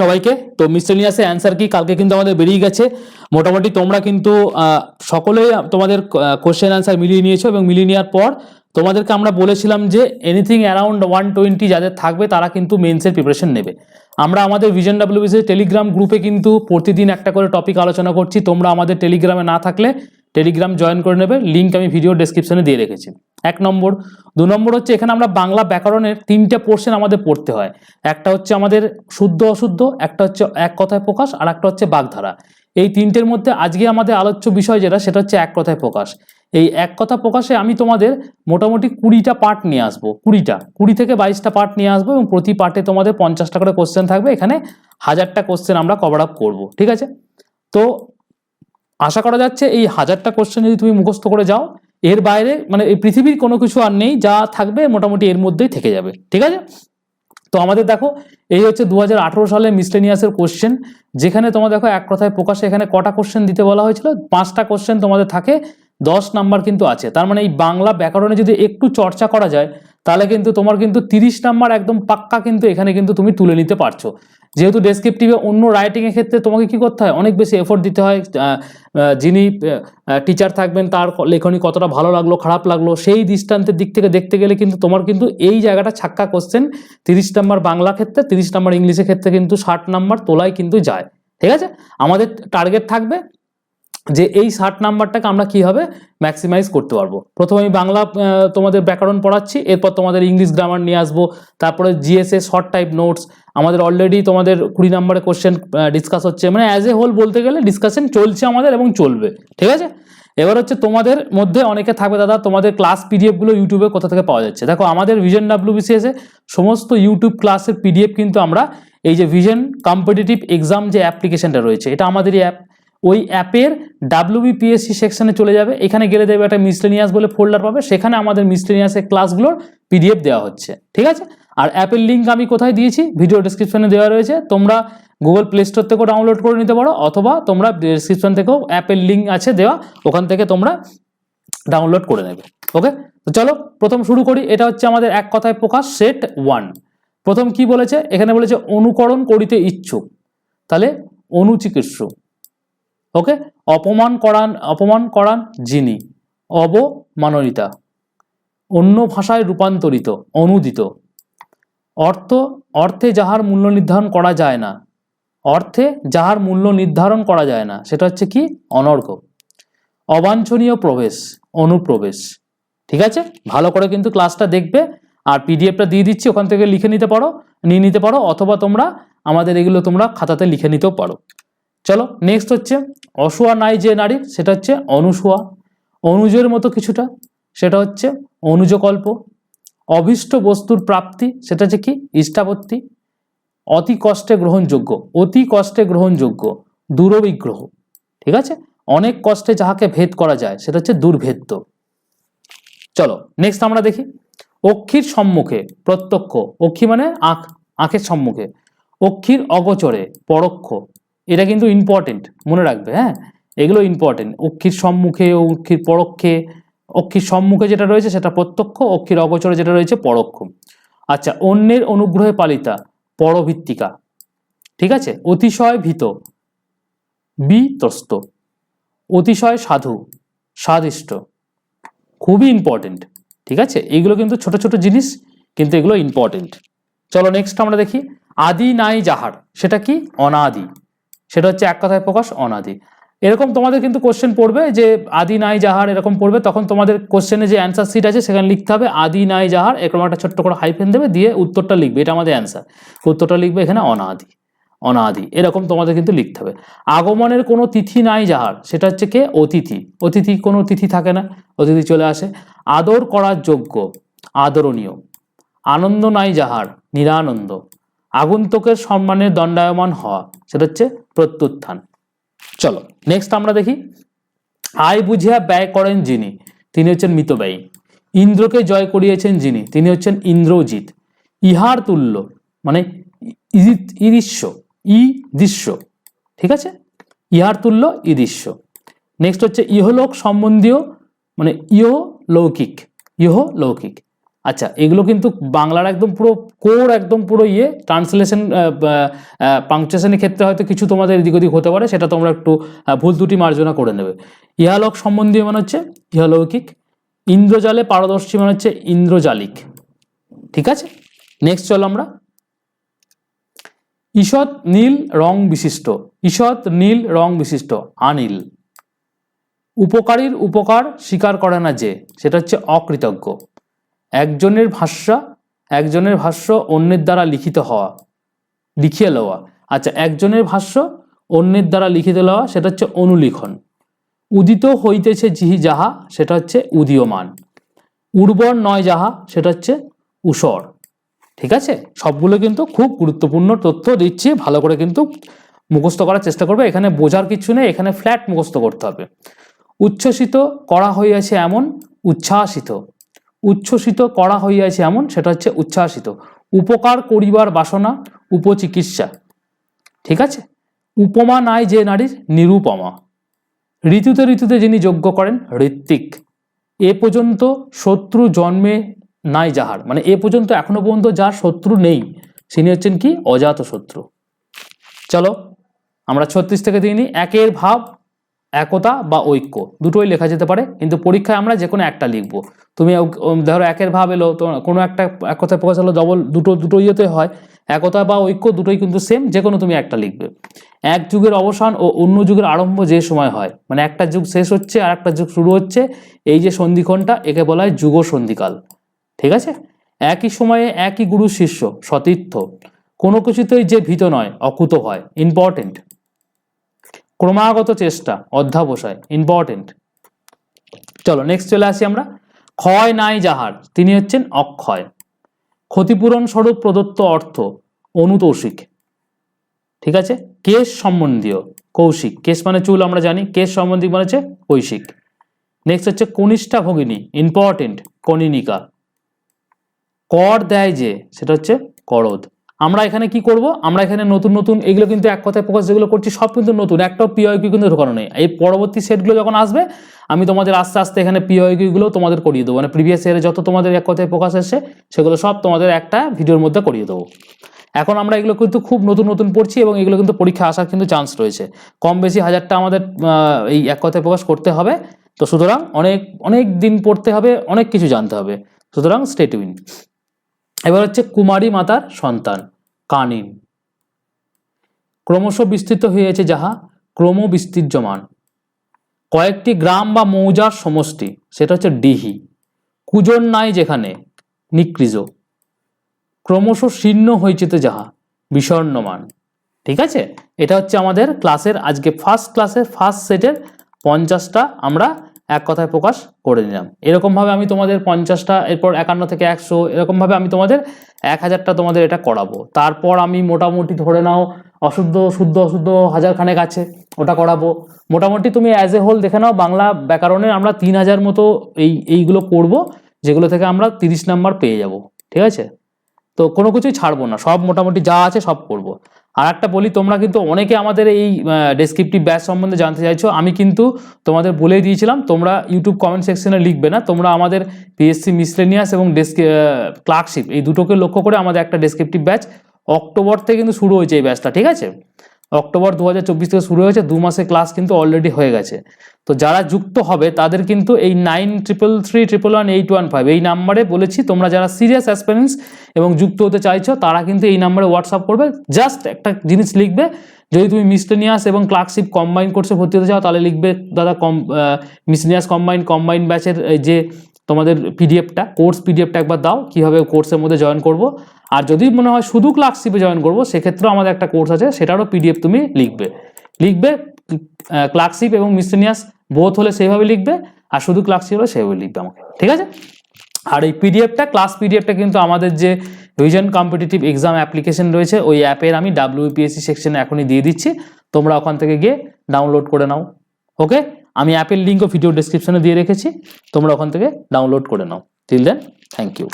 সবাইকে। তো মিসলেনিয়াসের অ্যান্সার কি কালকে কিন্তু আমাদের বেরিয়ে গেছে। মোটামুটি তোমরা কিন্তু সকলেই তোমাদের কোশ্চেন অ্যান্সার মিলিয়ে নিয়েছো এবং মিলিয়ে নেওয়ার পর তোমাদেরকে আমরা বলেছিলাম যে এনিথিং অ্যারাউন্ড ওয়ান টোয়েন্টি যাদের থাকবে তারা কিন্তু মেন্সের প্রিপারেশন নেবে। আমরা আমাদের ভিজন ডাব্লিউবিসির টেলিগ্রাম গ্রুপে কিন্তু প্রতিদিন একটা করে টপিক আলোচনা করছি। তোমরা আমাদের টেলিগ্রামে না থাকলে টেলিগ্রাম জয়েন করে নেবে লিঙ্ক আমি ভিডিও ডেসক্রিপশনে দিয়ে রেখেছি। এক নম্বর। দু নম্বর হচ্ছে, এখানে আমরা বাংলা ব্যাকরণের তিনটে পোর্শন আমাদের পড়তে হয়। একটা হচ্ছে আমাদের শুদ্ধ অশুদ্ধ, একটা হচ্ছে এক কথায় প্রকাশ, আর একটা হচ্ছে বাগধারা। এই তিনটের মধ্যে আজকে আমাদের আলোচ্য বিষয় যেটা, সেটা হচ্ছে এক কথায় প্রকাশ। এই এক কথা প্রকাশে আমি তোমাদের মোটামুটি কুড়িটা পার্ট নিয়ে আসব, কুড়িটা। কুড়ি থেকে বাইশটা পার্ট নিয়ে আসব এবং প্রতি পার্টে তোমাদের পঞ্চাশটা করে কোশ্চেন থাকবে। এখানে হাজারটা কোশ্চেন আমরা কভার আপ করব, ঠিক আছে? তো আশা করা যাচ্ছে এই হাজারটা কোশ্চেন যদি তুমি মুখস্থ করে যাও, এর বাইরে মানে এই পৃথিবীর কোনো কিছু আর নেই, যা থাকবে মোটামুটি এর মধ্যেই থেকে যাবে, ঠিক আছে? তো আমাদের দেখো, এই হচ্ছে দু হাজার আঠারো সালে মিসলেনিয়াসের কোশ্চেন যেখানে তোমার দেখো এক কথায় প্রকাশে এখানে কটা কোশ্চেন দিতে বলা হয়েছিল? পাঁচটা কোশ্চেন তোমাদের থাকে। দশ নাম্বার কিন্তু আছে। তার মানে এই বাংলা ব্যাকরণে যদি একটু চর্চা করা যায়, তাহলে কিন্তু তোমার কিন্তু তিরিশ নাম্বার একদম পাক্কা কিন্তু এখানে কিন্তু তুমি তুলে নিতে পারছ। যেহেতু ডেসক্রিপটিভে অন্য রাইটিংয়ের ক্ষেত্রে তোমাকে কি করতে হয়? অনেক বেশি এফোর্ট দিতে হয়। যিনি টিচার থাকবেন, তার লেখনী কতটা ভালো লাগল, খারাপ লাগল, সেই দৃষ্টান্তের দিক থেকে দেখতে গেলে কিন্তু তোমার কিন্তু এই জায়গাটা ছাক্কা কোশ্চেন তিরিশ নাম্বার বাংলা ক্ষেত্রে, তিরিশ নাম্বার ইংলিশের ক্ষেত্রে কিন্তু ষাট নাম্বার তোলায় কিন্তু যায়। ঠিক আছে? আমাদের টার্গেট থাকবে যে এই ষাট নাম্বারটাকে আমরা কীভাবে ম্যাক্সিমাইজ করতে পারব? প্রথমে আমি বাংলা তোমাদের ব্যাকরণ পড়াচ্ছি, এরপর তোমাদের ইংলিশ গ্রামার নিয়ে আসব, তারপরে জিএসএ শর্ট টাইপ নোটস আমাদের অলরেডি তোমাদের কুড়ি নম্বরে কোশ্চেন ডিসকাস হচ্ছে মানে অ্যাজ এ হোল বলতে গেলে ডিসকাশন চলছে আমাদের এবং চলবে, ঠিক আছে? এবার হচ্ছে তোমাদের মধ্যে অনেকে থাকবে দাদা, তোমাদের ক্লাস পিডিএফগুলো ইউটিউবে কোথা থেকে পাওয়া যাচ্ছে? দেখো, আমাদের ভিজন ডাব্লিউবিসিএসে সমস্ত ইউটিউব ক্লাসের পিডিএফ কিন্তু আমরা এই যে ভিজন কম্পিটিটিভ এক্সাম যে অ্যাপ্লিকেশনটা রয়েছে, এটা আমাদেরই অ্যাপ ওই অ্যাপের ডাব্লিউবিপিএসসি সেকশনে চলে যাবে। এখানে গেলে দেবে একটা মিসলেনিয়াস বলে ফোল্ডার পাবে। সেখানে আমাদের মিসলেনিয়াসের ক্লাসগুলোর পিডিএফ দেওয়া হচ্ছে। ঠিক আছে? আর অ্যাপের লিঙ্ক আমি কোথায় দিয়েছি? ভিডিও ডিসক্রিপশনে দেওয়া রয়েছে। তোমরা গুগল প্লে স্টোর থেকেও ডাউনলোড করে নিতে পারো, অথবা তোমরা ডিসক্রিপশন থেকেও অ্যাপের লিঙ্ক আছে দেওয়া, ওখান থেকে তোমরা ডাউনলোড করে নেবে। ওকে তো চলো, প্রথম শুরু করি। এটা হচ্ছে আমাদের এক কথায় প্রকাশ সেট ওয়ান প্রথম কি বলেছে? এখানে বলেছে, অনুকরণ করিতে ইচ্ছুক। তাহলে অনুচিকিৎসক। ওকে? অপমান করান অপমান করান যিনি। অবমাননিতা অন্য ভাষায় রূপান্তরিত, অনুদিত। অর্থ, অর্থে যাহার মূল্য নির্ধারণ করা যায় না। অর্থে যাহার মূল্য নির্ধারণ করা যায় না, সেটা হচ্ছে কি? অনর্ঘ অবাঞ্ছনীয় প্রবেশ, অনুপ্রবেশ। ঠিক আছে? ভালো করে কিন্তু ক্লাসটা দেখবে, আর পিডিএফটা দিয়ে দিচ্ছি, ওখান থেকে লিখে নিতে পারো, নিয়ে নিতে পারো, অথবা তোমরা আমাদের এগুলো তোমরা খাতাতে লিখে নিতেও পারো। চলো নেক্সট হচ্ছে অসুয়া নাই যে নারীর সেটা হচ্ছে অনুসুয়া। অনুজের মতো কিছুটা, সেটা হচ্ছে অনুজকল্প। অভীষ্ট বস্তুর প্রাপ্তি, সেটা হচ্ছে কি? ইষ্টাপত্তি। অতি কষ্টে গ্রহণযোগ্য, অতি কষ্টে গ্রহণযোগ্য, দূরবিগ্রহ। ঠিক আছে? অনেক কষ্টে যাহাকে ভেদ করা যায়, সেটা হচ্ছে দুর্ভেদ্য। চলো নেক্সট আমরা দেখি। অক্ষির সম্মুখে, প্রত্যক্ষ। অক্ষি মানে আঁখ, আঁখের সম্মুখে। অক্ষির অগোচরে, পরোক্ষ। এটা কিন্তু ইম্পর্টেন্ট মনে রাখবে হ্যাঁ? এগুলো ইম্পর্টেন্ট অক্ষির সম্মুখে, অক্ষির পরোক্ষে, অক্ষির সম্মুখে যেটা রয়েছে সেটা প্রত্যক্ষ, অক্ষির অগোচরে যেটা রয়েছে পরোক্ষ। আচ্ছা অন্যের অনুগ্রহে পালিতা, পরভিত্তিকা, ঠিক আছে? অতিশয় ভীত, বিতস্ত, অতিশয় সাধু, স্বাদিষ্ট, খুবই ইম্পর্টেন্ট ঠিক আছে? এগুলো কিন্তু ছোট ছোট জিনিস, কিন্তু এগুলো ইম্পর্টেন্ট চলো নেক্সট আমরা দেখি, আদি নাই যাহার, সেটা কি? অনাদি। সেটা হচ্ছে এক কথায় প্রকাশ অনাদি। এরকম তোমাদের কিন্তু কোশ্চেন পড়বে যে আদি নাই যাহার এরকম পড়বে, তখন তোমাদের কোশ্চেনে যে অ্যান্সার সিট আছে সেখানে লিখতে হবে আদি নাই যাহার, এরকম একটা ছোট্ট করে হাইফেন দেবে দিয়ে উত্তরটা লিখবে, এটা আমাদের অ্যান্সার উত্তরটা লিখবে এখানে অনাদি অনাদি, এরকম তোমাদের কিন্তু লিখতে হবে। আগমনের কোনো তিথি নাই যাহার, সেটা হচ্ছে কে? অতিথি। অতিথি কোনো তিথি থাকে না, অতিথি চলে আসে। আদর করার যোগ্য, আদরণীয়। আনন্দ নাই যাহার, নিরানন্দ। আগন্তুকের সম্মানের দণ্ডায়মান হওয়া, সেটা হচ্ছে প্রত্যুত্থান। চলো নেক্সট আমরা দেখি। আয় বুঝিয়া ব্যয় করেন যিনি, তিনি হচ্ছেন মিতব্যয়ী। ইন্দ্রকে জয় করিয়েছেন যিনি, তিনি হচ্ছেন ইন্দ্রজিৎ। ইহার তুল্য মানে ইদৃশ্য ই দৃশ্য ঠিক আছে? ইহার তুল্য, ইদৃশ্য। নেক্সট হচ্ছে ইহলোক সম্বন্ধীয় মানে ইহ লৌকিক ইহ লৌকিক আচ্ছা এগুলো কিন্তু বাংলার একদম পুরো কোর একদম পুরো ইয়ে ট্রান্সলেশন পাংচুয়েশনের ক্ষেত্রে হয়তো কিছু তোমাদের এদিক ওদিক হতে পারে, সেটা তোমরা একটু ভুল ত্রুটি মার্জনা করে নেবে। ইহালোক সম্বন্ধীয় মানে হচ্ছে ইহলৌকিক, ইন্দ্রজালে পারদর্শী মানে হচ্ছে ইন্দ্রজালিক। ঠিক আছে? নেক্সট চলো আমরা। ঈষৎ নীল রং বিশিষ্ট, ঈষৎ নীল রং বিশিষ্ট, আনিল। উপকারীর উপকার স্বীকার করে না যে, সেটা হচ্ছে অকৃতজ্ঞ। একজনের ভাষ্য একজনের ভাষ্য অন্যের দ্বারা লিখিত হওয়া, লিখিয়ে লওয়া। আচ্ছা একজনের ভাষ্য অন্যের দ্বারা লিখিত লওয়া, সেটা হচ্ছে অনুলিখন। উদিত হইতেছে জিহি যাহা, সেটা হচ্ছে উদীয়মান। উর্বর নয় যাহা, সেটা হচ্ছে উসর। ঠিক আছে? সবগুলো কিন্তু খুব গুরুত্বপূর্ণ তথ্য দিচ্ছি, ভালো করে কিন্তু মুখস্থ করার চেষ্টা করবে। এখানে বোঝার কিছু নেই, এখানে ফ্ল্যাট মুখস্থ করতে হবে। উচ্ছ্বসিত করা হইয়াছে এমন, উচ্ছ্বাসিত। উচ্ছ্বসিত করা হইয়াছে এমন, সেটা হচ্ছে উচ্ছ্বাসিত। উপকার করিবার বাসনা, উপচিকিৎসা। ঠিক আছে? উপমা নাই যে নারীর, নিরুপমা। ঋতুতে ঋতুতে যিনি যজ্ঞ করেন, ঋত্বিক। এ পর্যন্ত শত্রু জন্মে নাই যাহার। মানে এ পর্যন্ত এখনও পর্যন্ত যার শত্রু নেই, তিনি হচ্ছেন কি? অজাত শত্রু। চলো, আমরা ছত্রিশ থেকে নিই। একের ভাব একতা বা ঐক্য। দুটোই লেখা যেতে পারে, কিন্তু পরীক্ষায় আমরা যে কোনো একটা লিখব। তুমি ধরো একের ভাব এলো, তো কোনো একটা এক কথায় প্রকাশ হলো ডবল দুটো দুটো ইয়েতে হয়। একতা বা ঐক্য দুটোই কিন্তু সেম যে কোনো তুমি একটা লিখবে। এক যুগের অবসান ও অন্য যুগের আরম্ভ যে সময় হয়। মানে একটা যুগ শেষ হচ্ছে আর একটা যুগ শুরু হচ্ছে, এই যে সন্ধিক্ষণটা, একে বলা হয় যুগ সন্ধিকাল। ঠিক আছে? একই সময়ে একই গুরু শিষ্য, সতীর্থ। কোনো কিছুতেই যে ভীত নয়, অকুত হয় ইম্পর্টেন্ট ক্রমাগত চেষ্টা, অধ্যাবসায় ইম্পর্টেন্ট চলো নেক্সট চলে আসি আমরা। ক্ষয় নাই যাহার, তিনি হচ্ছেন অক্ষয়। ক্ষতিপূরণ স্বরূপ প্রদত্ত অর্থ, অনুতৌশিক। ঠিক আছে? কেশ সম্বন্ধীয়, কৌশিক। কেশ মানে চুল, আমরা জানি। কেশ সম্বন্ধী মানে হচ্ছে কৈশিক। নেক্সট হচ্ছে কনিষ্ঠা ভগিনী ইম্পর্টেন্ট কনিনিকা কর দেয় যে, সেটা হচ্ছে করদ। আমরা এখানে কি করব? আমরা এখানে নতুন নতুন এগুলো কিন্তু এক কথায় প্রকাশ যেগুলো করছি, সব কিন্তু নতুন। একটাও পিওইকিউ কিন্তু ঢোকানো নেই। এই পরবর্তী সেটগুলো যখন আসবে, আমি তোমাদের আস্তে আস্তে এখানে পিওইকিউগুলো তোমাদের করিয়ে দেবো। মানে প্রিভিয়াস ইয়ারে যত তোমাদের এক কথায় প্রকাশ এসছে সেগুলো সব তোমাদের একটা ভিডিওর মধ্যে করিয়ে দেবো। এখন আমরা এগুলো কিন্তু খুব নতুন নতুন পড়ছি এবং এগুলো কিন্তু পরীক্ষা আসার কিন্তু চান্স রয়েছে। কম বেশি হাজারটা আমাদের এই এক কথায় প্রকাশ করতে হবে। তো সুতরাং অনেক অনেক দিন পড়তে হবে, অনেক কিছু জানতে হবে। সুতরাং স্টেটুইন এবার হচ্ছে কুমারী মাতার সন্তান, কানিন। ক্রমশ বিস্তৃত হয়েছে যাহা ক্রম বিস্তীর্যমান কয়েকটি গ্রাম বা মৌজার সমষ্টি, সেটা হচ্ছে ডিহি, কুজন নাই যেখানে, নিকৃজ। ক্রমশ শীর্ণ হয়েছে তো যাহা, বিষণ্ণমান। ঠিক আছে? এটা হচ্ছে আমাদের ক্লাসের আজকে ফার্স্ট ক্লাসের ফার্স্ট সেটের পঞ্চাশটা আমরা এক কথায় প্রকাশ করে নিলাম। এরকমভাবে আমি তোমাদের পঞ্চাশটা, এরপর একান্ন থেকে একশো, এরকমভাবে আমি তোমাদের এক হাজারটা তোমাদের এটা করাবো। তারপর আমি মোটামুটি ধরে নাও অশুদ্ধ, শুদ্ধ, অশুদ্ধ হাজার খানেক আছে, ওটা করাবো। মোটামুটি তুমি অ্যাজ এ হোল দেখে নাও, বাংলা ব্যাকরণের আমরা তিন হাজার মতো এই, এইগুলো করব, যেগুলো থেকে আমরা তিরিশ নাম্বার পেয়ে যাব। ঠিক আছে? তো কোনো কিছুই ছাড়বো না, সব মোটামুটি যা আছে সব করব। আর একটা বলি, তোমরা কিন্তু অনেকে আমাদের এই ডেসক্রিপটিভ ব্যাচ সম্বন্ধে জানতে চাইছো, আমি কিন্তু তোমাদের বলেই দিয়েছিলাম, তোমরা ইউটিউব কমেন্ট সেকশনে লিখবে না, তোমরা আমাদের পিএসসি মিসলেনিয়াস এবং ডেস্ক ক্লার্কশিপ এই দুটোকে লক্ষ্য করে আমাদের একটা ডেসক্রিপটিভ ব্যাচ অক্টোবর থেকে কিন্তু শুরু হয়েছে এই ব্যাচটা ঠিক আছে? অক্টোবর দু হাজার চব্বিশ থেকে শুরু হয়েছে, দু মাসে ক্লাস কিন্তু অলরেডি হয়ে গেছে। তো যারা যুক্ত হবে, তাদের কিন্তু এই nine triple three triple one eight one five এই নাম্বারে বলেছি, তোমরা যারা সিরিয়াস অ্যাসপিরেন্টস এবং যুক্ত হতে চাইছো, তারা কিন্তু এই নাম্বারে হোয়াটসঅ্যাপ করবে। জাস্ট একটা জিনিস লিখবে, যদি তুমি মিসলেনিয়াস এবং ক্লার্কশিপ কম্বাইন কোর্সে ভর্তি হতে চাও, তাহলে লিখবে, দাদা কম মিসলেনিয়াস কম্বাইন কম্বাইন ব্যাচের যে তোমাদের পিডিএফটা কোর্স পিডিএফটা একবার দাও, কীভাবে কোর্সের মধ্যে জয়েন করব। আর যদি মনে হয় শুধু ক্লার্কশিপে জয়েন করব, সেক্ষেত্রেও আমাদের একটা কোর্স আছে, সেটারও পিডিএফ তুমি লিখবে। লিখবে ক্লার্কশিপ এবং মিসলেনিয়াস বোথ হলে সেইভাবে লিখবে, আর শুধু ক্লার্কশিপ হলে সেইভাবে লিখবে আমাকে। ঠিক আছে? আর এই পিডিএফটা ক্লাস পিডিএফটা কিন্তু আমাদের যে ভিজন কম্পিটিটিভ এক্সাম অ্যাপ্লিকেশন রয়েছে, ওই অ্যাপের আমি ডাব্লিউপিএসসি সেকশনে এখনই দিয়ে দিচ্ছি। তোমরা ওখান থেকে গিয়ে ডাউনলোড করে নাও। ওকে আমি অ্যাপের লিঙ্কও ভিডিও ডিসক্রিপশনে দিয়ে রেখেছি। তোমরা ওখান থেকে ডাউনলোড করে নাও। Till then thank you